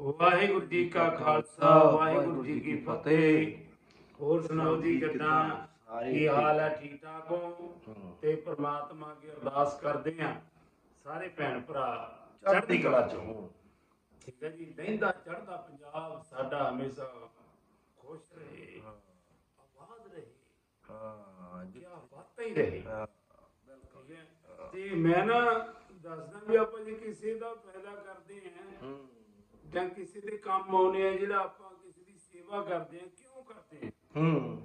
ਵਾਹਿਗੁਰੂ ਜੀ ਕਾ ਖਾਲਸਾ ਵਾਹਿਗੁਰੂ ਜੀ ਕੀ ਫਤਿਹ। ਹੋਰ ਸੁਣਾਓ ਜੀ ਕਿੱਦਾਂ? ਕੀ ਹਾਲ ਹੈ? ਠੀਕ ਠਾਕ ਹੋ? ਤੇ ਪ੍ਰਮਾਤਮਾ ਅੱਗੇ ਅਰਦਾਸ ਕਰਦੇ ਆ ਸਾਰੇ ਭੈਣ ਭਰਾ ਚੜ੍ਹਦੀ ਕਲਾ ਚ ਹੋਣ। ਠੀਕ ਹੈ ਜੀ ਲਹਿੰਦਾ ਚੜ੍ਹਦਾ ਪੰਜਾਬ ਸਾਡਾ ਹਮੇਸ਼ਾ ਖੁਸ਼ ਰਹੇ ਆਬਾਦ ਰਹੇ। ਹਾਂ ਜੀ ਬਾਤਾਂ ਹੀ ਰਹੇ ਤੇ ਮੈਂ ਨਾ ਦੱਸਦਾ ਵੀ ਆਪਾਂ ਜੇ ਕਿਸੇ ਦਾ ਫਾਇਦਾ ਕਰਦੇ ਆਂ ਜਾਂ ਕਿਸੇ ਦੇ ਕੰਮ ਆਉਨੇ ਆ ਜਿਹੜਾ ਆਪਾਂ ਕਿਸੇ ਦੀ ਸੇਵਾ ਕਰਦੇ ਆ ਕਿਉਂ ਕਰਦੇ ਆ? ਹੂੰ।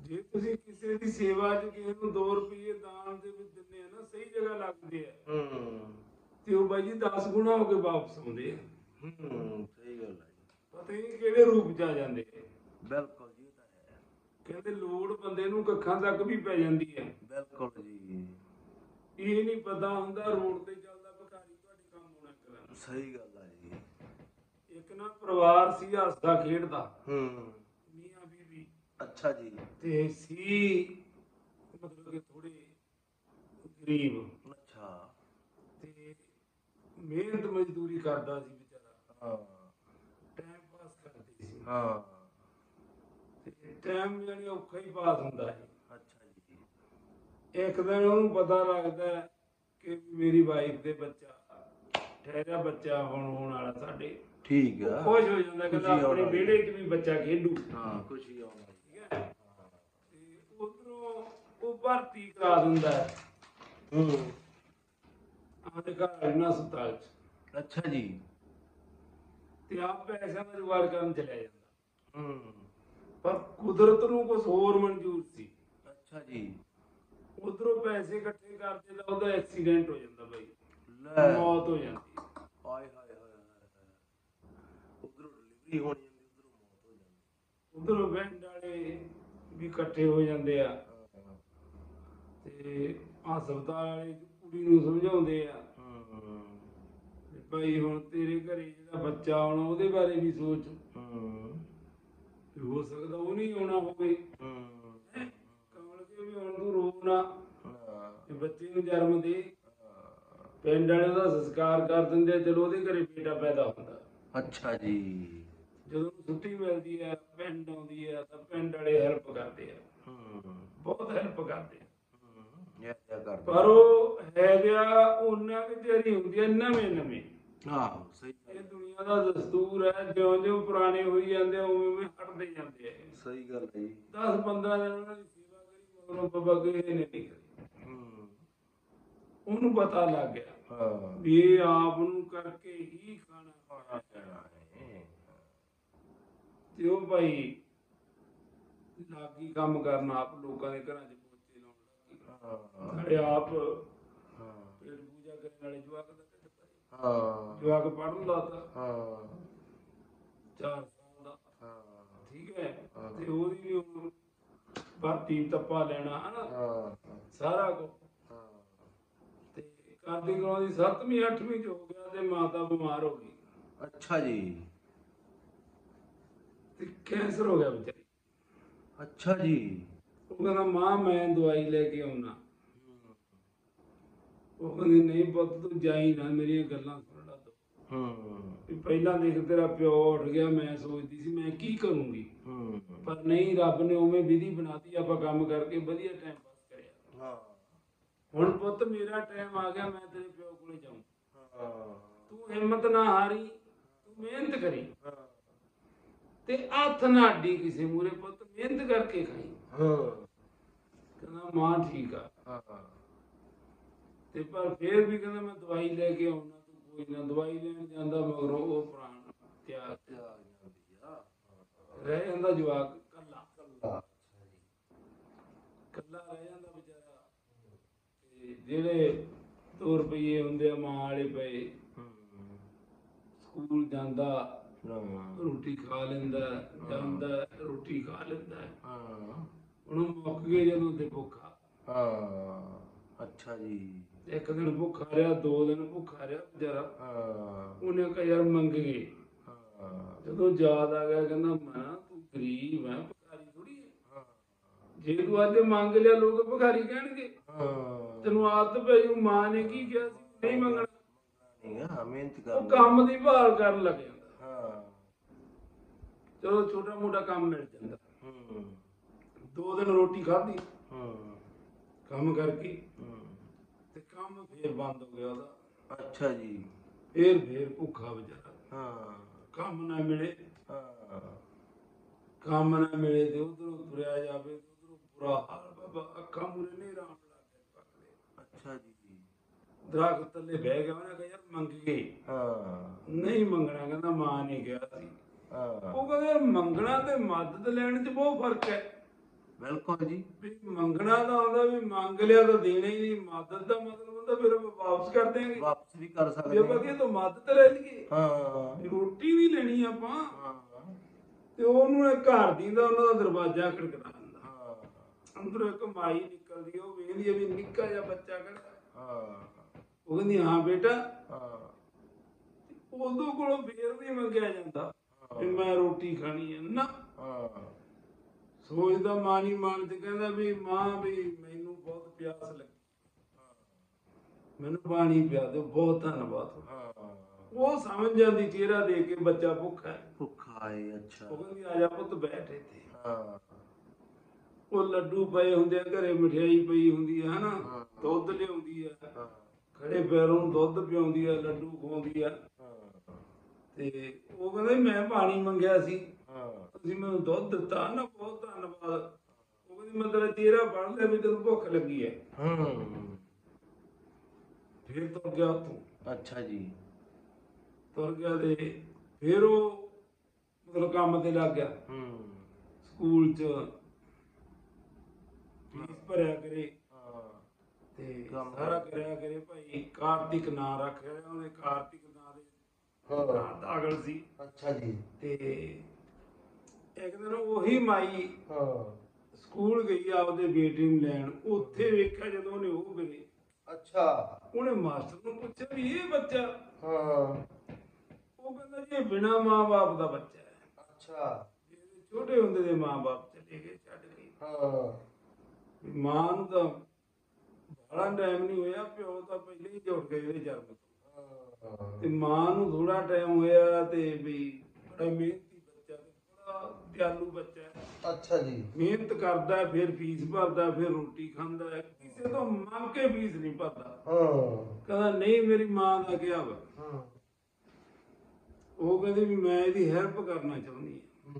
ਜੇ ਤੁਸੀਂ ਕਿਸੇ ਦੀ ਸੇਵਾ 'ਚ ਕਿਸੇ ਨੂੰ 2 ਰੁਪਏ ਦਾਨ ਦੇ ਵਿੱਚ ਦਿੰਦੇ ਆ ਨਾ ਸਹੀ ਜਗ੍ਹਾ ਲੱਗਦੇ ਆ। ਹੂੰ। ਤੇ ਉਹ ਬਾਈ ਜੀ 10 ਗੁਣਾ ਹੋ ਕੇ ਵਾਪਸ ਆਉਂਦੇ ਆ। ਹੂੰ ਸਹੀ ਗੱਲ ਹੈ ਜੀ। ਪਤਾ ਹੀ ਨਹੀਂ ਕਿਹੜੇ ਰੂਪ 'ਚ ਆ ਜਾਂਦੇ ਆ। ਬਿਲਕੁਲ ਜੀ ਇਹ ਤਾਂ ਹੈ। ਕਹਿੰਦੇ ਲੋੜ ਬੰਦੇ ਨੂੰ ਕੱਖਾਂ ਤੱਕ ਵੀ ਪੈ ਜਾਂਦੀ ਹੈ ਬਿਲਕੁਲ ਜੀ। ਇਹ ਨਹੀਂ ਪਤਾ ਹੁੰਦਾ ਰੋਡ ਤੇ ਚੱਲਦਾ ਭਿਖਾਰੀ ਤੁਹਾਡੇ ਕੰਮ ਆਉਣਾ ਕਰਨ ਸਹੀ ਗੱਲ ਹੈ ਜੀ। ਇੱਕ ਨਾ ਪਰਿਵਾਰ ਸੀ ਹੱਸਦਾ ਖੇਡਦਾ। ਹੂੰ। ਮੀਆਂ ਬੀਬੀ ਅੱਛਾ ਜੀ। ਤੇ ਸੀ ਮਤਲਬ ਕਿ ਥੋੜੇ ਗਰੀਬ। ਅੱਛਾ। ਤੇ ਮਿਹਨਤ ਮਜ਼ਦੂਰੀ ਕਰਦਾ ਸੀ ਵਿਚਾਰਾ। ਹਾਂ। ਟਾਈਮ ਪਾਸ ਕਰਦੇ ਸੀ। ਹਾਂ। ਤੇ ਟਾਈਮ ਜਾਨੀ ਔਖਾ ਹੀ ਪਾਸ ਹੁੰਦਾ ਹੈ ਅੱਛਾ ਜੀ। ਇੱਕ ਦਿਨ ਉਹਨੂੰ ਪਤਾ ਲੱਗਦਾ ਕਿ ਮੇਰੀ ਵਾਈਫ ਦੇ ਬੱਚਾ ਠਹਿਰਿਆ ਬੱਚਾ ਹੁਣ ਹੋਣ ਵਾਲਾ ਸਾਡੇ। ਠੀਕ ਆ। ਖੁਸ਼ ਹੋ ਜਾਂਦਾ ਕਹਿੰਦਾ ਖੁਸ਼ੀ ਆਪਣੇ ਆਉਣ ਵਾਲੀ। ਵਿਹੜੇ 'ਚ ਵੀ ਬੱਚਾ ਖੇਡੂ। ਹਾਂ ਖੁਸ਼ੀ ਆਉਣ ਵਾਲੀ। ਠੀਕ ਹੈ। ਤੇ ਉਧਰੋਂ ਉਹ ਭਰਤੀ ਕਰਾ ਦਿੰਦਾ ਹੈ। ਹੂੰ। ਆਪਣੇ ਘਰ ਨਾ ਹਸਪਤਾਲ 'ਚ। ਅੱਛਾ ਜੀ। ਤੇ ਆਪ ਪੈਸਿਆਂ ਦਾ ਜੁਗਾੜ ਕਰਨ ਚਲਿਆ ਜਾਂਦਾ। ਹੂੰ। ਪਰ ਕੁਦਰਤ ਨੂੰ ਕੁਝ ਹੋਰ ਮਨਜ਼ੂਰ ਸੀ। ਅੱਛਾ ਜੀ। ਉਧਰੋਂ ਪੈਸੇ ਇਕੱਠੇ ਕਰਦੇ ਤਾਂ ਉਹਦਾ ਐਕਸੀਡੈਂਟ ਹੋ ਜਾਂਦਾ ਬਾਈ। ਲੈ। ਮੌਤ ਹੋ ਜਾਂਦੀ ਹਾਏ ਹਾਏ ਹਾਏ ਉਧਰੋਂ ਡਿਲੀਵਰੀ ਹੋਣੀ ਜਾਂਦੀ ਉਧਰੋਂ ਮੌਤ ਹੋ ਜਾਂਦੀ ਉਧਰੋਂ ਬੈਂਡ ਵਾਲੇ ਵੀ ਇਕੱਠੇ ਹੋ ਜਾਂਦੇ ਆ। ਹਾਂ। ਤੇ ਹਸਪਤਾਲ ਵਾਲੇ ਕੁੜੀ ਨੂੰ ਸਮਝਾਉਂਦੇ ਆ। ਹੂੰ ਭਾਈ ਹੁਣ ਤੇਰੇ ਘਰੇ ਜਿਹੜਾ ਬੱਚਾ ਆਉਣਾ ਉਹਦੇ ਬਾਰੇ ਵੀ ਸੋਚ। ਹੂੰ ਹੋ ਸਕਦਾ ਉਹ ਨਹੀਂ ਆਉਣਾ ਹੋਵੇ। ਹੂੰ? ਹੈਂ? ਕਮਲ ਕੇ ਵੀ ਹੁਣ ਤੂੰ ਰੋ ਨਾ। ਹਾਂ। ਤੇ ਬੱਚੇ ਨੂੰ ਜਨਮ ਦੇ। ਪਿੰਡ ਵਾਲੇ ਦਾ ਸੰਸਕਾਰ ਕਰ ਦਿੰਦੇ ਚਲੋ ਉਹਦੇ ਘਰੇ ਬੇਟਾ ਪੈਦਾ ਹੁੰਦਾ। ਅੱਛਾ ਜੀ। ਜਦੋਂ ਛੁੱਟੀ ਮਿਲਦੀ ਹੈ ਪਿੰਡ ਆਉਂਦੀ ਹੈ ਤਾਂ ਪਿੰਡ ਵਾਲੇ ਹੈਲਪ ਕਰਦੇ ਆ। ਹੂੰ। ਬਹੁਤ ਹੈਲਪ ਕਰਦੇ ਆ। ਹੂੰ। ਇਹ ਕਿਆ ਕਰਦਾ ਪਰ ਉਹ ਹੈ ਜਿਆ ਉਹਨਾਂ ਕਿ ਤੇਰੀ ਹੁੰਦੀ ਹੈ ਨਵੇਂ ਨਵੇਂ। ਆਹੋ ਸਹੀ ਇਹ ਦੁਨੀਆ ਦਾ ਦਸਤੂਰ ਹੈ ਜਿਉਂ ਜਿਉਂ ਪੁਰਾਣੇ ਹੋਈ ਜਾਂਦੇ ਆ, ਉਵੇਂ ਉਵੇਂ ਹਟਦੇ ਜਾਂਦੇ ਆ। ਸਹੀ ਗੱਲ ਹੈ ਜੀ। 10 15 ਦਿਨ ਉਹਨਾਂ ਦੀ ਸੇਵਾ ਕਰੀ ਮਗਰੋਂ ਬਾਬਾ ਕਿਸੇ ਨੇ ਨਹੀਂ ਕਰੀ। ਉਹਨੂੰ ਪਤਾ ਲੱਗ ਗਿਆ ਹਾਂ। ਇਹ ਆਪ ਨੂੰ ਕਰਕੇ ਹੀ ਖਾਣਾ ਖਾਣਾ ਪੈਣਾ ਹੈ। ਤੇ ਉਹ ਭਾਈ ਲਾਗੀ ਕੰਮ ਕਰਨ ਆਪ ਲੋਕਾਂ ਦੇ ਘਰਾਂ 'ਚ ਪੋਚੇ ਲਾਉਣ ਲੱਗੀ। ਹਾਂ। ਆਪ ਹਾਂ। ਪੂਜਾ ਕਰਨ ਵਾਲੇ ਜਵਾਕ ਦਾ ਢਿੱਡ ਹਾਂ। ਜਵਾਕ ਪੜਨ ਦਾ ਹਾਂ। 4 ਸਾਲ ਦਾ। ਹਾਂ। ਠੀਕ ਹੈ। ਤੇ ਉਹਦੀ ਵੀ ਭਰਤੀ ਤੱਪਾ ਲੈਣਾ ਹਨਾ? ਹਾਂ। ਸਾਰਾ ਕੁਝ ਕਰਦੀ ਕਰਾਉਂਦੀ 7ਵੀਂ 8ਵੀਂ ਚ ਹੋ ਗਿਆ ਤੇ ਮਾਤਾ ਬਿਮਾਰ ਹੋ ਗਈ। ਅੱਛਾ ਜੀ। ਤੇ ਕੈਂਸਰ ਹੋ ਗਿਆ ਵਿਚਾਰੀ। ਅੱਛਾ ਜੀ। ਉਹ ਕਹਿੰਦਾ ਮਾਂ ਮੈਂ ਦਵਾਈ ਲੈ ਕੇ ਆਉਣਾ। ਉਹ ਕਹਿੰਦੀ ਨਹੀਂ ਪੁੱਤ ਤੂੰ ਜਾਈ ਨਾ ਮੇਰੀਆਂ ਗੱਲਾਂ ਸੁਣ ਲਾ ਤੂੰ। ਹੂੰ। ਵੀ ਪਹਿਲਾਂ ਦੇਖ ਤੇਰਾ ਪਿਓ ਉੱਠ ਗਿਆ ਮੈਂ ਸੋਚਦੀ ਸੀ ਮੈਂ ਕੀ ਕਰੂੰਗੀ? ਹੂੰ। ਪਰ ਨਹੀਂ ਰੱਬ ਨੇ ਉਵੇਂ ਵਿਧੀ ਬਣਾਤੀ ਆਪਾਂ ਕੰਮ ਕਰਕੇ ਵਧੀਆ ਟਾਈਮ ਪਾਸ ਕਰਿਆ। ਹਾਂ। ਹੁਣ ਪੁੱਤ ਮੇਰਾ ਟਾਈਮ ਆ ਗਿਆ ਮੈਂ ਤੇਰੇ ਪਿਓ ਕੋਲੇ ਹਾਂ। ਤੂੰ ਹਿੰਮਤ ਨਾ ਹਾਰੀ ਤੂੰ ਮਿਹਨਤ ਕਰੀ। ਤੇ ਹੱਥ ਨਾ ਅੱਡੀ ਕਿਸੇ ਮੂਰੇ ਪੁੱਤ ਮਿਹਨਤ ਕਰਕੇ ਖਾਈ। ਹਾਂ। ਕਹਿੰਦਾ ਮਾਂ ਠੀਕ ਆ। ਤੇ ਪਰ ਫੇਰ ਵੀ ਕਹਿੰਦਾ ਮੈਂ ਦਵਾਈ ਲੈ ਕੇ ਆਉਣਾ ਤੂੰ ਕੋਈ ਨਾ ਦਵਾਈ ਲੈਣ ਜਾਂਦਾ ਮਗਰੋਂ ਉਹ ਪ੍ਰਾਣ ਤਿਆਗ ਤੇ ਆ ਰਹਿ ਜਾਂਦਾ ਜਵਾਕ ਕੱਲਾ। ਕੱਲਾ। ਕੱਲਾ ਰਹਿ ਜਾਂਦਾ ਤੇ ਜਿਹੜੇ 2 ਰੁਪਏ ਹੁੰਦੇ ਆ ਮਾਂ ਵਾਲੇ ਪਏ। ਸਕੂਲ ਜਾਂਦਾ ਰੋਟੀ ਖਾ ਲੈਂਦਾ ਜਾਂਦਾ ਰੋਟੀ ਖਾ ਲੈਂਦਾ। ਹਾਂ। ਉਹਨੂੰ ਮੁੱਕ ਗਏ ਜਦੋਂ ਤੇ ਭੁੱਖਾ। ਹਾਂ। ਅੱਛਾ ਜੀ। ਇੱਕ ਦਿਨ ਭੁੱਖਾ ਰਿਹਾ ਦੋ ਦਿਨ ਭੁੱਖਾ ਰਿਹਾ ਵਿਚਾਰਾ। ਹਾਂ। ਉਹਨੇ ਕਿਹਾ ਯਾਰ ਮੰਗ ਗਏ। ਹਾਂ। ਜਦੋਂ ਯਾਦ ਆ ਗਿਆ ਕਹਿੰਦਾ ਮਨਾ ਤੂੰ ਗਰੀਬ ਹੈ ਜੇ ਤੂੰ ਅੱਜ ਮੰਗ ਲਿਆ ਲੋਕ ਭਿਖਾਰੀ ਕਹਿਣਗੇ। ਹਾਂ। ਤੈਨੂੰ ਆਦਤ ਪਈ ਉਹ ਮਾਂ ਨੇ ਕੀ ਕਿਹਾ ਸੀ? ਨਹੀਂ ਮੰਗਣਾ। ਨਹੀਂ ਹਾਂ ਮਿਹਨਤ ਕਰ ਉਹ ਕੰਮ ਦੀ ਭਾਲ ਕਰਨ ਲੱਗ ਜਾਂਦਾ। ਹਾਂ। ਚਲੋ ਛੋਟਾ ਮੋਟਾ ਕੰਮ ਮਿਲ ਜਾਂਦਾ। ਹੂੰ। ਦੋ ਦਿਨ ਰੋਟੀ ਖਾਧੀ। ਹੂੰ। ਕੰਮ ਕਰਕੇ। ਹੂੰ। ਤੇ ਕੰਮ ਫੇਰ ਬੰਦ ਹੋ ਗਿਆ ਉਹਦਾ। ਅੱਛਾ ਜੀ। ਫੇਰ ਫੇਰ ਭੁੱਖਾ ਵਿਚਾਰਾ। ਹਾਂ। ਕੰਮ ਨਾ ਮਿਲੇ। ਹਾਂ। ਕੰਮ ਨਾ ਮਿਲੇ ਤੇ ਉਧਰੋਂ ਤੁਰਿਆ ਜਾਵੇ। ਬੁਰਾ ਹਾਲ ਬਾਬਾ ਅੱਖਾਂ ਮੂਰੇ ਨਹੀਂ ਰਾਮ ਲੱਗੇ ਪਕੜੇ ਅੱਛਾ ਜੀ। ਦਰਖਤ ਥੱਲੇ ਬਹਿ ਗਿਆ ਉਹਨੇ ਕਿਹਾ ਯਾਰ ਮੰਗੀਏ। ਹਾਂ। ਨਹੀਂ ਮੰਗਣਾ ਕਹਿੰਦਾ ਮਾਂ ਨੇ ਕਿਹਾ ਸੀ। ਹਾਂ। ਉਹ ਕਹਿੰਦਾ ਯਾਰ ਮੰਗਣਾ ਤੇ ਮਦਦ ਲੈਣ 'ਚ ਬਹੁਤ ਫ਼ਰਕ ਹੈ। ਬਿਲਕੁਲ ਜੀ। ਵੀ ਮੰਗਣਾ ਤਾਂ ਹੁੰਦਾ ਵੀ ਮੰਗ ਲਿਆ ਤਾਂ ਦੇਣਾ ਹੀ ਨਹੀਂ। ਮਦਦ ਦਾ ਮਤਲਬ ਹੁੰਦਾ ਫਿਰ ਆਪਾਂ ਵਾਪਸ ਕਰ ਦੇਾਂਗੇ ਵਾਪਸ ਵੀ ਕਰ ਤਾਂ ਮਦਦ ਲੈ ਲਈਏ। ਹਾਂ। ਰੋਟੀ ਵੀ ਲੈਣੀ ਆਪਾਂ। ਹਾਂ। ਤੇ ਉਹਨੂੰ ਘਰ ਦੀ ਦਾ ਉਹਨਾਂ ਦਾ ਦਰਵਾਜ਼ਾ ਖੜਕਦਾ। ਅੰਦਰੋਂ ਇੱਕ ਮਾਈ ਨਿਕਲਦੀ ਉਹ ਵੇਖਦੀ ਵੀ ਨਿੱਕਾ ਜਿਹਾ ਬੱਚਾ ਕਿਹੜਾ ਹਾਂ। ਉਹ ਕਹਿੰਦੀ ਹਾਂ ਬੇਟਾ। ਹਾਂ। ਉਦੋਂ ਕੋਲੋਂ ਫੇਰ ਨਹੀਂ ਮੰਗਿਆ ਜਾਂਦਾ ਵੀ ਮੈਂ ਰੋਟੀ ਖਾਣੀ ਹੈ ਨਾ। ਹਾਂ। ਸੋਚਦਾ ਮਾਨੀ ਮਾਨ ਤੇ ਕਹਿੰਦਾ ਵੀ ਮਾਂ ਵੀ ਮੈਨੂੰ ਬਹੁਤ ਪਿਆਸ ਲੱਗੀ। ਮੈਨੂੰ ਪਾਣੀ ਪਿਆ ਦਿਓ ਬਹੁਤ ਧੰਨਵਾਦ। ਹਾਂ। ਉਹ ਸਮਝ ਜਾਂਦੀ ਚਿਹਰਾ ਦੇਖ ਕੇ ਬੱਚਾ ਭੁੱਖਾ ਹੈ। ਭੁੱਖਾ ਹੈ ਅੱਛਾ। ਉਹ ਕਹਿੰਦੀ ਆ ਜਾ ਪੁੱਤ ਬੈਠ ਇੱਥੇ। ਹਾਂ। ਉਹ ਲੱਡੂ ਪਏ ਹੁੰਦੇ ਆ ਘਰੇ ਮਠਿਆਈ ਪਈ ਹੁੰਦੀ ਹੈ ਹਨਾ। ਦੁੱਧ ਲਿਆਉਂਦੀ ਆ। ਖੜੇ ਪੈਰੋਂ ਦੁੱਧ ਪਿਆਉਂਦੀ ਆ ਲੱਡੂ ਖਵਾਉਂਦੀ ਆ। ਤੇ ਉਹ ਕਹਿੰਦੇ ਮੈਂ ਪਾਣੀ ਮੰਗਿਆ ਸੀ। ਤੁਸੀਂ ਮੈਨੂੰ ਦੁੱਧ ਦਿੱਤਾ। ਨਾ ਬਹੁਤ ਧੰਨਵਾਦ। ਉਹ ਕਹਿੰਦੀ ਮੈਂ ਤੇਰਾ ਚਿਹਰਾ ਪੜ ਲਿਆ ਵੀ ਤੈਨੂੰ ਭੁੱਖ ਲੱਗੀ ਹੈ ਹੂੰ। ਫਿਰ ਤੁਰ ਗਿਆ ਉੱਥੋਂ। ਅੱਛਾ ਜੀ। ਤੁਰ ਗਿਆ ਤੇ ਫਿਰ ਉਹ ਮਤਲਬ ਕੰਮ ਤੇ ਲੱਗ ਗਿਆ। ਸਕੂਲ ਚ ਫੀਸ ਭਰਿਆ ਕਰੇ। ਹਾਂ। ਤੇ ਸਾਰਾ ਕਰਿਆ ਕਰੇ ਭਾਈ। ਕਾਰਤਿਕ ਨਾਂ ਰੱਖਿਆ ਉਹਨੇ ਕਾਰਤਿਕ ਨਾਂ ਦੇ। ਹਾਂ। ਸੀ। ਅੱਛਾ ਜੀ। ਤੇ ਇੱਕ ਦਿਨ ਉਹੀ ਮਾਈ ਹਾਂ। ਸਕੂਲ ਗਈ ਆਪਦੇ ਬੇਟੇ ਨੂੰ ਲੈਣ। ਉੱਥੇ ਵੇਖਿਆ ਜਦੋਂ ਉਹਨੇ ਉਹ ਕਰੇ। ਅੱਛਾ। ਉਹਨੇ ਮਾਸਟਰ ਨੂੰ ਪੁੱਛਿਆ ਵੀ ਇਹ ਬੱਚਾ? ਹਾਂ। ਉਹ ਕਹਿੰਦਾ ਜੀ ਇਹ ਬਿਨਾ ਮਾਂ-ਬਾਪ ਦਾ ਬੱਚਾ ਹੈ। ਅੱਛਾ। ਇਹਦੇ ਛੋਟੇ ਹੁੰਦੇ ਦੇ ਮਾਂ-ਬਾਪ ਚਲੇ ਗਏ ਛੱਡ ਗਏ। ਹਾਂ। ਮਾਂ ਨੂੰ ਤਾਂ ਬੜਾ ਟਾਈਮ ਨਹੀਂ ਹੋਇਆ ਪਿਓ ਤਾਂ ਪਹਿਲੇ ਹੀ ਜੁੜ ਗਏ ਇਹਦੇ ਜਨਮ ਤੋਂ। ਮਾਂ ਨੂੰ ਥੋੜਾ ਟਾਈਮ ਹੋਇਆ ਤੇ ਵੀ ਬੜਾ ਮਿਹਨਤੀ ਬੱਚਾ ਤੇ ਬੜਾ ਦਿਆਲੂ ਬੱਚਾ ਹੈ। ਅੱਛਾ ਜੀ। ਮਿਹਨਤ ਕਰਦਾ ਫਿਰ ਫੀਸ ਭਰਦਾ ਫਿਰ ਰੋਟੀ ਖਾਂਦਾ ਹੈ। ਕਿਸੇ ਤੋਂ ਮੰਗ ਕੇ ਫੀਸ ਨਹੀਂ ਭਰਦਾ। ਹਾਂ। ਕਹਿੰਦਾ ਨਹੀਂ ਮੇਰੀ ਮਾਂ ਦਾ ਕਿਹਾ ਵਾ? ਹਾਂ। ਉਹ ਕਹਿੰਦੀ ਵੀ ਮੈਂ ਇਹਦੀ ਹੈਲਪ ਕਰਨਾ ਚਾਹੁੰਦੀ ਹਾਂ।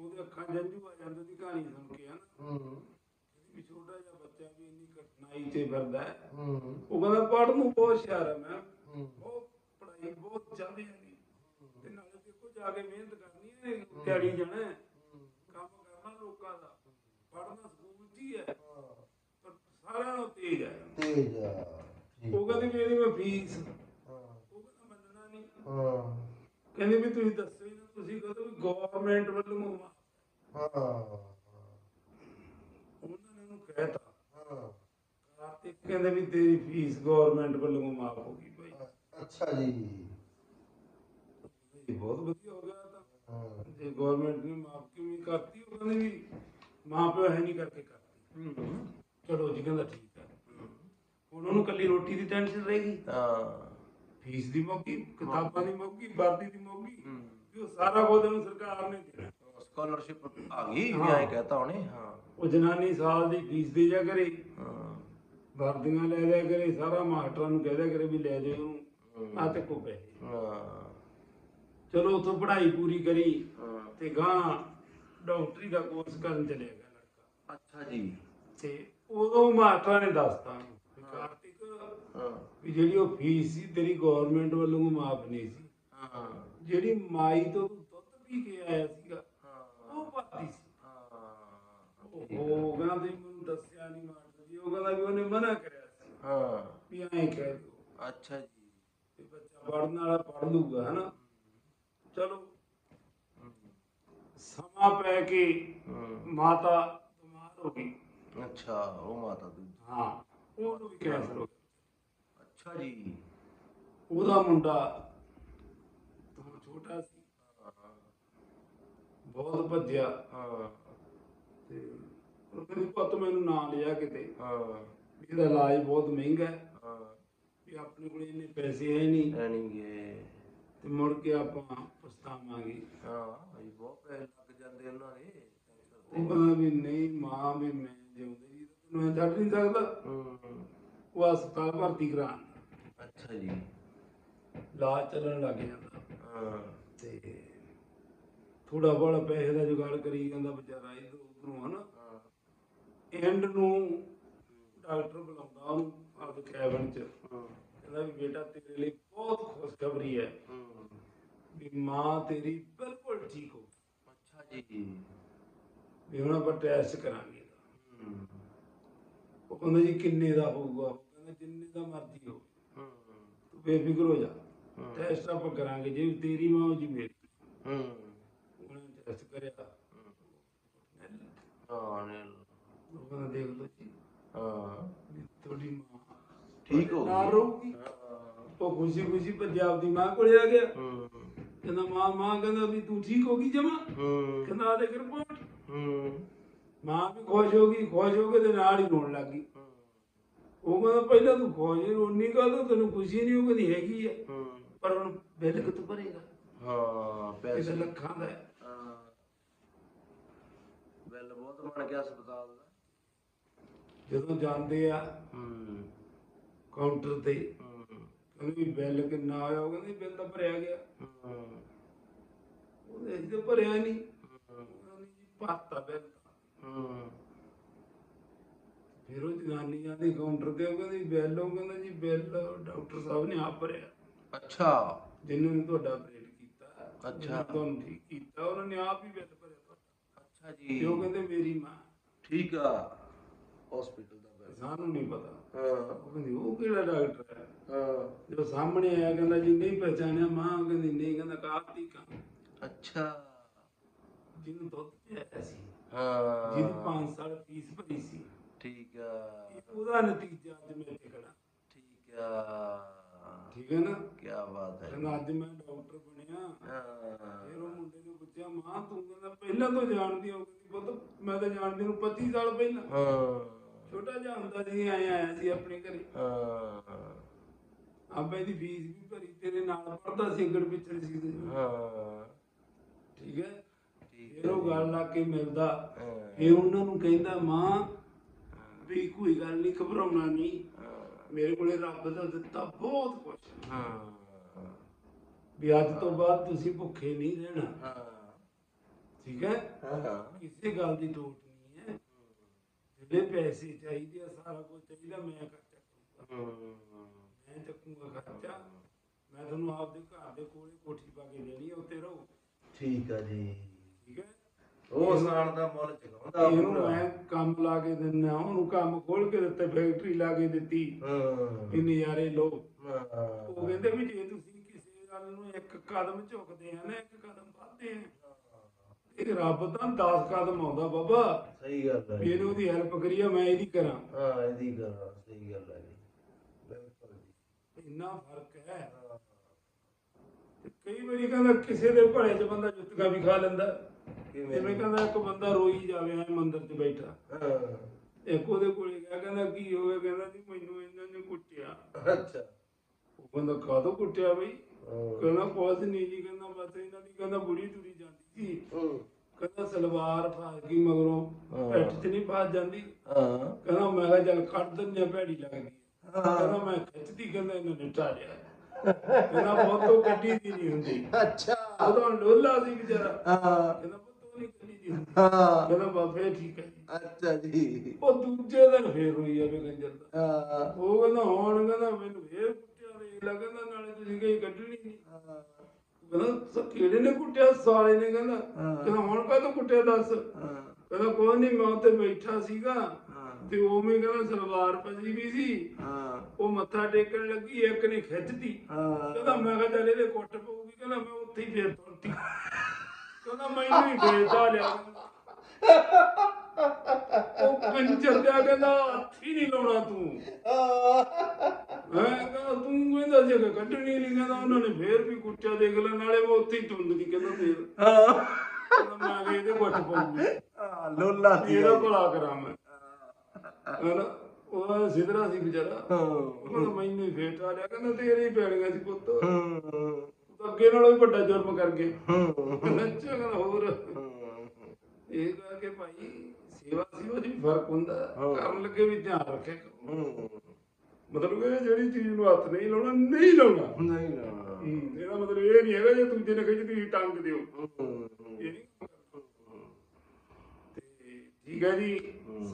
ਉਹਦੇ ਅੱਖਾਂ ਜੰਜੂ ਆ ਜਾਂਦੇ ਦੀ ਕਹਾਣੀ ਸੁਣ ਕੇ ਹਨ ਹੂੰ। ਵੀ ਛੋਟਾ ਜਿਹਾ ਬੱਚਾ ਵੀ ਇੰਨੀ ਕਠਿਨਾਈ ਤੇ ਫਿਰਦਾ ਹੈ। ਹੂੰ ਉਹ ਕਹਿੰਦਾ ਪੜ੍ਹਨ ਨੂੰ ਬਹੁਤ ਹੁਸ਼ਿਆਰ ਹੈ ਮੈਂ। ਹੂੰ। ਬਹੁਤ ਪੜ੍ਹਾਈ ਬਹੁਤ ਚੱਲਦੀ ਹੈ ਦੀ ਤੇ ਨਾਲੇ ਦੇਖੋ ਜਾ ਕੇ ਮਿਹਨਤ ਕਰਨੀ ਹੈ ਦਿਹਾੜੀ ਜਾਣਾ ਹੈ, ਕੰਮ ਕਰਨਾ ਲੋਕਾਂ ਦਾ। ਪੜ੍ਹਨਾ ਸਕੂਲ 'ਚ ਹੀ ਹੈ ਪਰ ਸਾਰਿਆਂ ਨੂੰ ਤੇਜ਼ ਹੈ। ਤੇਜ ਜੀ ਉਹ ਕਹਿੰਦੀ ਇਹਦੀ ਮੈਂ ਫੀਸ। ਹਾਂ। ਉਹ ਕਹਿੰਦਾ ਮੰਨਣਾ ਨਹੀਂ। ਹਾਂ। ਕਹਿੰਦੇ ਵੀ ਤੁਸੀਂ ਦੱਸੋ ਹੀ ਨਾ ਤੁਸੀਂ ਕਹੋ ਗਵਰਨਮੈਂਟ ਵੱਲੋਂ ਹਾਂ। ਕਹਿਤਾ। ਹਾਂ। ਕਾਰਤਿਕ ਕਹਿੰਦੇ ਵੀ ਤੇਰੀ ਫੀਸ ਗਵਰਨਮੈਂਟ ਵੱਲੋਂ ਮਾਫ ਹੋ ਗਈ ਭਾਈ ਅੱਛਾ ਜੀ। ਇਹ ਬਹੁਤ ਵਧੀਆ ਹੋ ਗਿਆ ਤਾਂ। ਹਾਂ। ਜੇ ਗਵਰਨਮੈਂਟ ਨੇ ਮਾਫ ਕਿਉਂ ਕਰਤੀ ਉਹ ਕਹਿੰਦੇ ਵੀ ਮਾਂ ਪਿਓ ਹੈ ਨਹੀਂ ਕਰਕੇ ਕਰਤੀ। ਹੂੰ। ਚਲੋ ਜੀ ਕਹਿੰਦਾ ਠੀਕ ਹੈ ਹੁਣ ਉਹਨੂੰ ਕੱਲੀ ਰੋਟੀ ਦੀ ਟੈਨਸ਼ਨ ਰਹੇਗੀ ਹਾਂ। ਫੀਸ ਦੀ ਮੌਕੀ ਕਿਤਾਬਾਂ ਦੀ ਮੌਕੀ ਵਰਦੀ ਦੀ ਮੌਕੀ। ਉਹ ਸਾਰਾ ਕੁਝ ਉਹਨੂੰ ਸਰਕਾਰ ਨੇ ਦੇਣਾ। ਸਕਾਲਰਸ਼ਿਪ ਆ ਗਈ ਵੀ। ਐਂ ਕਹਤਾ ਉਹਨੇ ਹਾਂ। ਉਹ ਜਨਾਨੀ ਸਾਲ ਦੀ ਫੀਸ ਦੇ ਜਾ ਕਰੇ। ਹਾਂ। ਵਰਦੀਆਂ ਲੈ ਦਿਆ ਕਰੇ ਸਾਰਾ ਮਾਸਟਰਾਂ ਨੂੰ ਕਹਿ ਦਿਆ ਕਰੇ ਵੀ ਲੈ ਉਹਨੂੰ ਆ ਤੇ ਕੋ ਪੈਸੇ। ਹਾਂ। ਚਲੋ ਉਥੋਂ ਪੜ੍ਹਾਈ ਪੂਰੀ ਕਰੀ ਹਾਂ। ਤੇ ਗਾਂ ਡਾਕਟਰੀ ਦਾ ਕੋਰਸ ਕਰਨ ਚਲੇ ਗਿਆ ਲੜਕਾ। ਅੱਛਾ ਜੀ। ਤੇ ਉਦੋਂ ਮਾਸਟਰਾਂ ਨੇ ਦੱਸਤਾ ਕਾਰਤਿਕ ਹਾਂ। ਵੀ ਜਿਹੜੀ ਉਹ ਫੀਸ ਸੀ ਤੇਰੀ ਗਵਰਨਮੈਂਟ ਵੱਲੋਂ ਮਾਫ ਨਹੀਂ ਸੀ। ਹਾਂ। ਜਿਹੜੀ ਮਾਈ ਤੋਂ ਦੁੱਧ ਪੀ ਕੇ ਆਇਆ ਸੀਗਾ ਉਹ ਤੁਸੀਂ ਮੈਨੂੰ ਦੱਸਿਆ ਨਹੀਂ ਮਾਸਟਰ ਜੀ ਉਹ ਕਹਿੰਦਾ ਵੀ ਉਹਨੇ ਮਨਾ ਕਰਿਆ ਸੀ। ਹਾਂ। ਵੀ ਐਂ ਕਹਿ ਦਿਓ ਅੱਛਾ ਜੀ। ਵੀ ਬੱਚਾ ਪੜਨ ਵਾਲਾ ਪੜ ਲੂਗਾ ਹਨਾ? ਚਲੋ। ਸਮਾਂ ਪੈ ਕੇ ਹੂੰ। ਮਾਤਾ ਬਿਮਾਰ ਹੋ ਗਈ। ਅੱਛਾ ਉਹ ਮਾਤਾ ਦੂਜੀ। ਹਾਂ ਉਹਨੂੰ ਵੀ ਕੈਂਸਰ ਹੋ ਗਿਆ ਅੱਛਾ ਜੀ। ਉਹਦਾ ਮੁੰਡਾ ਤੋਂ ਛੋਟਾ ਸੀ। ਹਾਂ। ਬਹੁਤ ਭੱਜਿਆ। ਹਾਂ। ਤੇ ਉਹ ਕਹਿੰਦੀ ਪੁੱਤ ਮੈਨੂੰ ਨਾ ਲਿਆ ਕਿਤੇ। ਹਾਂ। ਵੀ ਇਹਦਾ ਇਲਾਜ ਬਹੁਤ ਮਹਿੰਗਾ ਹੈ। ਹਾਂ। ਵੀ ਆਪਣੇ ਕੋਲ ਇੰਨੇ ਪੈਸੇ ਹੈ ਨਹੀਂ। ਐਣੀਗੇ ਤੇ ਮੁੜ ਕੇ ਆਪਾਂ ਪਛਤਾਵਾਂਗੇ। ਹਾਂ ਭਾਈ ਬਹੁਤ ਪੈਸੇ ਲੱਗ ਜਾਂਦੇ ਉਹਨਾਂ ਦੇ। ਉਹ ਕਹਿੰਦਾ ਵੀ ਨਹੀਂ ਮਾਂ ਵੀ ਮੈਂ ਜਿਉਂਦੀ ਜੀ ਤੈਨੂੰ ਮੈਂ ਛੱਡ ਨਹੀਂ ਸਕਦਾ। ਹੂੰ। ਉਹ ਹਸਪਤਾਲ ਭਰਤੀ ਕਰਾਉਣ। ਅੱਛਾ ਜੀ। ਇਲਾਜ ਚੱਲਣ ਲੱਗ ਜਾਂਦਾ। ਹਾਂ। ਤੇ ਥੋੜਾ ਬੜਾ ਪੈਸੇ ਦਾ ਜੁਗਾੜ ਕਰੀ ਜਾਂਦਾ ਵਿਚਾਰਾ ਇਧਰ ਉਧਰੋਂ ਹਨਾ। ਐਂਡ ਨੂੰ ਡਾਕਟਰ ਬੁਲਾਉਂਦਾ ਉਹਨੂੰ ਆਪਦੇ ਕੈਬਨ 'ਚ। ਹੂੰ। ਕਹਿੰਦਾ ਵੀ ਬੇਟਾ ਤੇਰੇ ਲਈ ਬਹੁਤ ਖੁਸ਼ਖਬਰੀ ਹੈ। ਵੀ ਮਾਂ ਤੇਰੀ ਬਿਲਕੁਲ ਠੀਕ ਹੋ। ਅੱਛਾ ਜੀ। ਵੀ ਹੁਣ ਆਪਾਂ ਟੈਸਟ ਕਰਾਂਗੇ ਉਹ ਕਹਿੰਦਾ ਜੀ ਕਿੰਨੇ ਦਾ ਹੋਊਗਾ? ਕਹਿੰਦਾ ਜਿੰਨੇ ਦਾ ਮਰਜ਼ੀ ਹੋ। ਤੂੰ ਬੇਫਿਕਰ ਹੋ ਜਾ। ਟੈਸਟ ਆਪਾਂ ਕਰਾਂਗੇ। ਜੇ ਤੇਰੀ ਮਾਂ ਜੀ ਮੇਰੀ। ਹੂੰ। ਉਹਨੇ ਟੈਸਟ ਕਰਿਆ। ਹਾਂ। ਨੇ ਉਹ ਕਹਿੰਦਾ ਦੇਖ ਲਓ ਜੀ। ਹਾਂ। ਵੀ ਤੁਹਾਡੀ ਮਾਂ। ਠੀਕ ਹੋ ਨਾਲ ਗਈ ਰਹੂਗੀ। ਹਾਂ। ਉਹ ਖੁਸ਼ੀ ਖੁਸ਼ੀ ਪੰਜਾਬ ਦੀ ਮਾਂ ਕੋਲੇ ਆ ਗਿਆ। ਹੂੰ। ਕਹਿੰਦਾ ਮਾਂ ਮਾਂ ਕਹਿੰਦਾ ਵੀ ਤੂੰ ਠੀਕ ਹੋ ਗਈ ਜਮਾ? ਹੂੰ। ਕਹਿੰਦਾ ਆ ਦੇਖ ਰਿਪੋਰਟ ਹੂੰ। ਮਾਂ ਵੀ ਖੁਸ਼ ਹੋ ਗਈ ਖੁਸ਼ ਹੋ ਕੇ ਤੇ ਨਾਲ ਹੀ ਰੋਣ ਲੱਗ ਗਈ। ਉਹ ਕਹਿੰਦਾ ਪਹਿਲਾਂ ਤੂੰ ਖੁਸ਼ ਰੋਣੀ ਕਾ ਤੈਨੂੰ ਖੁਸ਼ੀ ਨਹੀਂ ਉਹ ਕਹਿੰਦੀ ਹੈਗੀ ਆ। ਹੂੰ। ਪਰ ਹੁਣ ਬਿੱਲ ਭਰੇਗਾ? ਹਾਂ ਇਹ ਪੈਸੇ। ਤਾਂ ਲੱਖਾਂ ਦਾ ਹੈ। ਹਾਂ। ਬਿੱਲ ਬਹੁਤ ਬਣ ਗਿਆ ਹਸਪਤਾਲ ਦਾ। ਜਦੋਂ ਜਾਂਦੇ ਆ ਹੂੰ। ਕਾਊਂਟਰ ਤੇ ਕਹਿੰਦੇ ਵੀ ਬਿੱਲ ਕਿੰਨਾ ਆਇਆ ਉਹ ਕਹਿੰਦੇ ਬਿੱਲ ਤਾਂ ਭਰਿਆ ਗਿਆ। ਹੂੰ। ਉਹਦੇ ਅਸੀਂ ਤਾਂ ਭਰਿਆ ਨਹੀਂ। ਉਹਨਾਂ ਜੀ ਬਿੱਲ ਤਾਂ। ਹੂੰ। ਫਿਰ ਉਹ ਜਨਾਨੀ ਜਾਂਦੀ ਕਾਊਂਟਰ ਤੇ ਉਹ ਕਹਿੰਦੀ ਬਿੱਲ ਉਹ ਕਹਿੰਦਾ ਜੀ ਬਿੱਲ ਡਾਕਟਰ ਸਾਹਿਬ ਨੇ ਆਪ ਭਰਿਆ। ਅੱਛਾ। ਜਿਨ੍ਹਾਂ ਨੇ ਤੁਹਾਡਾ ਆਪਰੇਟ ਕੀਤਾ ਅੱਛਾ। ਤੁਹਾਨੂੰ ਠੀਕ ਕੀਤਾ ਉਹਨਾਂ ਨੇ ਆਪ ਹੀ ਬਿੱਲ ਭਰਿਆ ਤੁਹਾਡਾ। ਅੱਛਾ ਜੀ। ਉਹ ਕਹਿੰਦੇ ਮੇਰੀ ਮਾਂ। ਠੀਕ ਆ। ਹਸਪੀਟਲ ਦਾ ਬਿੱਲ ਸਾਨੂੰ ਨਹੀਂ ਪਤਾ। ਹਾਂ। ਉਹ ਕਹਿੰਦੀ ਉਹ ਕਿਹੜਾ ਡਾਕਟਰ ਹੈ? ਹਾਂ। ਜਦੋਂ ਸਾਹਮਣੇ ਆਇਆ ਕਹਿੰਦਾ ਜੀ ਨਹੀਂ ਪਹਿਚਾਣਿਆ ਮਾਂ ਕਹਿੰਦੀ ਨਹੀਂ ਕਹਿੰਦਾ ਕਾਰਤਿਕ ਆ। ਅੱਛਾ। ਜਿਹਨੂੰ ਦੁੱਧ ਪਿਆਇਆ ਸੀ ਹਾਂ। ਜਿਹਦੀ 5 ਸਾਲ ਫੀਸ ਭਰੀ ਸੀ ਠੀਕ ਆ। ਉਹਦਾ ਨਤੀਜਾ ਅੱਜ ਮੇਰੇ ਤੇ ਖੜਾ। ਠੀਕ ਆ। ਠੀਕ ਹੈ ਨਾ? ਕੀ ਬਾਤ ਹੈ। ਕਹਿੰਦਾ ਅੱਜ ਮੈਂ ਡਾਕਟਰ ਬਣਿਆ। ਹਾਂ। ਫਿਰ ਉਹ ਮੁੰਡੇ ਨੇ ਪੁੱਛਿਆ ਮਾਂ ਤੂੰ ਕਹਿੰਦਾ ਪਹਿਲਾਂ ਤੋਂ ਜਾਣਦੀ ਹੋ ਕਹਿੰਦੀ ਪੁੱਤ ਮੈਂ ਤਾਂ ਜਾਣਦੀ ਨੂੰ 25 ਸਾਲ ਪਹਿਲਾਂ। ਹਾਂ। ਛੋਟਾ ਜਿਹਾ ਹੁੰਦਾ ਸੀ ਐ ਆਇਆ ਸੀ ਆਪਣੇ ਘਰੇ। ਹਾਂ। ਆਪੇ ਦੀ ਫੀਸ ਵੀ ਭਰੀ ਤੇਰੇ ਨਾਲ ਪੜਦਾ ਸੀ ਅੱਗੜ ਪਿੱਛੜ ਸੀ ਤੇ। ਹਾਂ। ਠੀਕ ਹੈ? ਠੀਕ ਫਿਰ ਉਹ ਗੱਲ ਲਾ ਕੇ ਮਿਲਦਾ। ਹਾਂ। ਇਹ ਉਹਨਾਂ ਨੂੰ ਕਹਿੰਦਾ ਮਾਂ ਵੀ ਕੋਈ ਗੱਲ ਨਹੀਂ ਘਬਰਾਉਣਾ ਨਹੀਂ ਮੇਰੇ ਕੋਲੇ ਰੱਬ ਦਾ ਦਿੱਤਾ ਬਹੁਤ ਕੁਝ ਹਾਂ। ਵੀ ਅੱਜ ਤੋਂ ਬਾਅਦ ਤੁਸੀਂ ਭੁੱਖੇ ਨਹੀਂ ਰਹਿਣਾ। ਹਾਂ। ਠੀਕ ਹੈ? ਹਾਂ ਕਿਸੇ ਗੱਲ ਦੀ ਟੋਟ ਹੈ ਜਿਹੜੇ ਪੈਸੇ ਚਾਹੀਦੇ ਆ ਸਾਰਾ ਕੁਝ ਚਾਹੀਦਾ ਮੈਂ ਖਰਚਾ ਕਰੂੰਗਾ ਮੈਂ ਚੱਕੂਗਾ ਖਰਚਾ ਮੈਂ ਤੁਹਾਨੂੰ ਆਪਦੇ ਘਰ ਦੇ ਕੋਲੇ ਕੋਠੀ ਪਾ ਕੇ ਦੇਣੀ ਹੈ ਉੱਤੇ ਰਹੋ ਠੀਕ ਆ ਜੀ ਠੀਕ ਹੈ ਉਹ ਸਾਨ ਦਾ ਮੁੱਲ ਚਗਾਉਂਦਾ ਇਹਨੂੰ ਪੂਰਾ ਮੈਂ ਕੰਮ ਲਾ ਕੇ ਦਿੰਨਾ ਉਹਨੂੰ ਕੰਮ ਖੋਲ ਕੇ ਦਿੱਤੇ ਫੈਕਟਰੀ ਲਾ ਕੇ ਦਿੱਤੀ ਹਾਂ ਵੀ ਨਜ਼ਾਰੇ ਲੋ ਉਹ ਕਹਿੰਦੇ ਵੀ ਜੇ ਤੁਸੀਂ ਕਿਸੇ ਗੱਲ ਨੂੰ ਇੱਕ ਕਦਮ ਝੁਕਦੇ ਆ ਨਾ ਇੱਕ ਕਦਮ ਵੱਧਦੇ ਆ ਇਹ ਰੱਬ ਤਾਂ 10 ਕਦਮ ਆਉਂਦਾ ਬਾਬਾ। ਸਹੀ ਗੱਲ ਹੈ ਵੀ ਇਹਨੂੰ ਉਹਦੀ ਹੈਲਪ ਕਰੀਏ ਮੈਂ ਇਹਦੀ ਕਰਾਂ। ਹਾਂ ਇਹਦੀ ਗੱਲ ਸਹੀ ਗੱਲ ਹੈ ਜੀ। ਬਿਲਕੁਲ ਜੀ। ਇੰਨਾ ਫ਼ਰਕ ਹੈ। ਤੇ ਕਈ ਵਾਰੀ ਕਹਿੰਦਾ ਕਿਸੇ ਦੇ ਭਲੇ 'ਚ ਬੰਦਾ ਜੁੱਤੀਆਂ ਵੀ ਖਾ ਲੈਂਦਾ। ਜਿਵੇਂ ਕਹਿੰਦਾ ਇੱਕ ਬੰਦਾ ਰੋਈ ਜਾਵੇ ਐ ਮੰਦਿਰ 'ਚ ਬੈਠਾ। ਹਾਂ। ਇੱਕ ਉਹਦੇ ਕੋਲੇ ਗਿਆ ਕਹਿੰਦਾ ਕੀ ਹੋ ਗਿਆ? ਕਹਿੰਦਾ ਜੀ ਮੈਨੂੰ ਇਹਨਾਂ ਨੇ ਕੁੱਟਿਆ। ਅੱਛਾ। ਉਹ ਕਹਿੰਦਾ ਕਾਹਦੋਂ ਕੁੱਟਿਆ ਬਈ? ਕਹਿੰਦਾ ਕੁਛ ਨਹੀਂ ਜੀ ਕਹਿੰਦਾ ਬਸ ਇਹਨਾਂ ਦੀ ਕਹਿੰਦਾ ਬੁੜੀ ਤੁਰੀ ਜਾਂਦੀ। ਹੂੰ। ਕਹਿੰਦਾ ਸਲਵਾਰ ਫਾਸ ਗਈ ਮਗਰੋਂ। ਪੈਟ 'ਚ ਨਹੀਂ ਫਾਸ ਜਾਂਦੀ। ਹਾਂ। ਕਹਿੰਦਾ ਮੈਂ ਕਿਹਾ ਚੱਲ ਕੱਢ ਦਿੰਦੇ ਆ ਭੈੜੀ ਲੱਗਦੀ। ਕਹਿੰਦਾ ਮੈਂ ਖਿੱਚਦੀ ਕਹਿੰਦਾ ਇਹਨਾਂ ਨੇ ਢਾਲਿਆ ਕਹਿੰਦਾ ਬਹੁਤ ਤੋਂ ਕੱਢੀ ਦੀ ਨਹੀਂ ਹੁੰਦੀ। ਅੱਛਾ। ਉਦੋਂ ਲੋਲਾ ਸੀ ਵਿਚਾਰਾ। ਹਾਂ। ਕਹਿੰਦਾ ਉਹ ਨਹੀਂ ਕੱਢੀ ਦੀ ਹੁੰਦੀ। ਹਾਂ। ਕਹਿੰਦਾ ਬਾਬੇ ਠੀਕ ਹੈ ਅੱਛਾ ਜੀ। ਉਹ ਦੂਜੇ ਦਿਨ ਫੇਰ ਹੋਈ ਜਾਵੇ ਕੰਜਰ ਦਾ। ਹਾਂ। ਉਹ ਕਹਿੰਦਾ ਹੁਣ ਕਹਿੰਦਾ ਮੈਨੂੰ ਫੇਰ ਕੁੱਟਿਆ ਦੇ ਲੱਗਦਾ ਨਾਲੇ ਤੁਸੀਂ ਕਹੀ ਕੱਢਣੀ ਨਹੀਂ। ਹਾਂ। ਕਹਿੰਦਾ ਸ- ਕਿਹੜੇ ਨੇ ਕੁੱਟਿਆ? ਸਾਲੇ ਨੇ ਕਹਿੰਦਾ। ਕਹਿੰਦਾ ਹੁਣ ਕਾਹਤੋਂ ਕੁੱਟਿਆ ਦੱਸ? ਕਹਿੰਦਾ ਕੋਈ ਨਹੀਂ ਮੈਂ ਉੱਤੇ ਬੈਠਾ ਸੀਗਾ ਤੇ ਉਵੇਂ ਕਹਿੰਦਾ ਸਲਵਾਰ ਪਜੀ ਵੀ ਸੀ। ਹਾਂ। ਉਹ ਮੱਥਾ ਟੇਕਣ ਲੱਗੀ ਇੱਕ ਨੇ ਖਿੱਚਤੀ। ਕਹਿੰਦਾ ਮੈਂ ਕਿਹਾ ਚੱਲ ਇਹਦੇ ਕੁੱਟ ਪਊਗੀ। ਕਹਿੰਦਾ ਮੈਂ ਉੱਥੇ ਹੀ ਫੇਰ ਤੁਰਤੀ। ਕਹਿੰਦਾ ਮੈਨੂੰ ਹੀ ਵੇਚਦਾ ਲਿਆ। ਉਹ ਕੰਜਰ ਦਾ ਕਹਿੰਦਾ ਹੱਥ ਹੀ ਨਹੀਂ ਲਾਉਣਾ ਤੂੰ। ਮੈਂ ਤੂੰ ਕਹਿੰਦਾ ਜੇ ਕੱਢਣੀ ਨਹੀਂ ਕਹਿੰਦਾ ਉਹਨਾਂ ਨੇ ਫੇਰ ਵੀ ਕੁੱਟਿਆ ਦੇਖ ਲੈ ਨਾਲੇ ਮੈਂ ਉੱਥੇ ਹੀ ਟੁੰਡ ਦੀ ਕਹਿੰਦਾ ਫੇਰ। ਹਾਂ। ਕਹਿੰਦਾ ਮੈਂ ਕਿਹਾ ਇਹਦੇ ਕੁੱਟ ਪਊਗੀ ਹਾਂ ਲੋਲਾ ਸੀ ਇਹਦਾ ਭਲਾ ਕਰਾਂ ਮੈਂ। ਹਨਾ? ਉਹ ਸਿਧਰਾ ਸੀ ਵਿਚਾਰਾ। ਹਾਂ। ਉਹ ਕਹਿੰਦਾ ਮੈਨੂੰ ਹੀ ਫੇਟ ਆ ਲਿਆ ਕਹਿੰਦਾ ਤੇਰੇ ਹੀ ਪੈਣੀਆਂ ਸੀ ਪੁੱਤ। ਤੂੰ ਹਾਂ। ਤਾਂ ਅੱਗੇ ਨਾਲੋਂ ਵੀ ਵੱਡਾ ਜੁਰਮ ਕਰ ਗਏ। ਹਾਂ। ਨੱਚਾ ਕਹਿੰਦਾ ਹੋਰ। ਇਹ ਕਰਕੇ ਭਾਈ ਸੇਵਾ ਸੇਵਾ ਵੀ ਫ਼ਰਕ ਹੁੰਦਾ। ਕਰਨ ਲੱਗੇ ਵੀ ਧਿਆਨ। ਹਾਂ। ਮਤਲਬ ਇਹ ਜਿਹੜੀ ਚੀਜ਼ ਨੂੰ ਹੱਥ ਨਹੀਂ ਲਾਉਣਾ ਨਹੀਂ ਲਾਉਣਾ। ਨਹੀਂ ਹੂੰ, ਇਹਦਾ ਮਤਲਬ ਇਹ ਨਹੀਂ ਹੈਗਾ ਜੇ ਦੂਜੇ ਨੇ ਕਹੀ ਤੁਸੀਂ ਟੰਗ ਦਿਓ। ਇਹ ਨਹੀਂ ਤੇ ਠੀਕ ਹੈ ਜੀ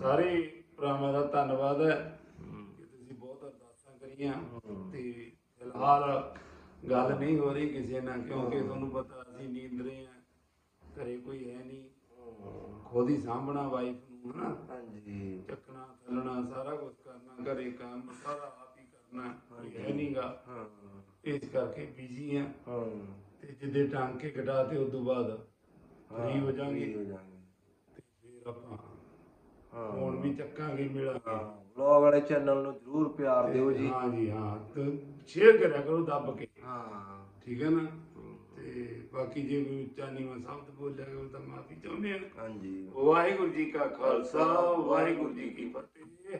ਸਾਰੇ ਭਰਾਵਾਂ ਦਾ ਧੰਨਵਾਦ ਹੈ। ਕਿ ਤੁਸੀਂ ਬਹੁਤ ਅਰਦਾਸਾਂ ਕਰੀਆਂ। ਤੇ ਫਿਲਹਾਲ ਗੱਲ ਨਹੀਂ ਹੋ ਰਹੀ ਕਿਸੇ ਨਾਲ ਕਿਉਂਕਿ ਤੁਹਾਨੂੰ ਪਤਾ ਅਸੀਂ ਨੀਂਦਰੇ ਆ ਘਰੇ ਕੋਈ ਹੈ ਨਹੀਂ। ਖੁਦ ਹੀ ਸਾਂਭਣਾ ਵਾਈਫ ਨੂੰ ਹਨਾ। ਹਾਂਜੀ। ਚੱਕਣਾ ਥੱਲਣਾ ਸਾਰਾ ਕੁਝ ਕਰਨਾ। ਘਰੇ ਕੰਮ ਸਾਰਾ ਆਪ ਹੀ ਕਰਨਾ ਕੋਈ ਹੈ ਨਹੀਂਗਾ ਹਾਂ ਇਸ ਕਰਕੇ ਬਿਜ਼ੀ ਆ ਹਾਂ। ਤੇ ਜਿੱਦੇ ਟਾਂਕੇ ਕਟਾ ਤੇ ਉਸ ਤੋਂ ਬਾਅਦ ਫ੍ਰੀ ਹੋ ਜਾਾਂਗੇ। ਹੋ ਜਾਾਂਗੇ। ਤੇ ਫਿਰ ਆਪਾਂ ਹਾਂ। ਫੋਨ ਵੀ ਚੱਕਾਂਗੇ ਮਿਲਾਂਗੇ ਹਾਂ ਵਲੌਗ ਵਾਲੇ ਚੈਨਲ ਨੂੰ ਜਰੂਰ ਪਿਆਰ ਦਿਓ ਜੀ। ਹਾਂ ਜੀ ਹਾਂ। ਤੇ ਸ਼ੇਅਰ ਕਰਿਆ ਕਰੋ ਦੱਬ ਕੇ। ਹਾਂ। ਠੀਕ ਹੈ ਨਾ? ਤੇ ਬਾਕੀ ਜੇ ਕੋਈ ਉੱਚਾ ਨੀਵਾਂ ਸ਼ਬਦ ਬੋਲਿਆ ਗਿਆ ਤਾਂ ਮਾਫੀ ਚਾਹੁੰਦੇ ਆ ਹਾਂਜੀ। ਵਾਹਿਗੁਰੂ ਜੀ ਕਾ ਖਾਲਸਾ ਵਾਹਿਗੁਰੂ ਜੀ ਕੀ ਫਤਿਹ।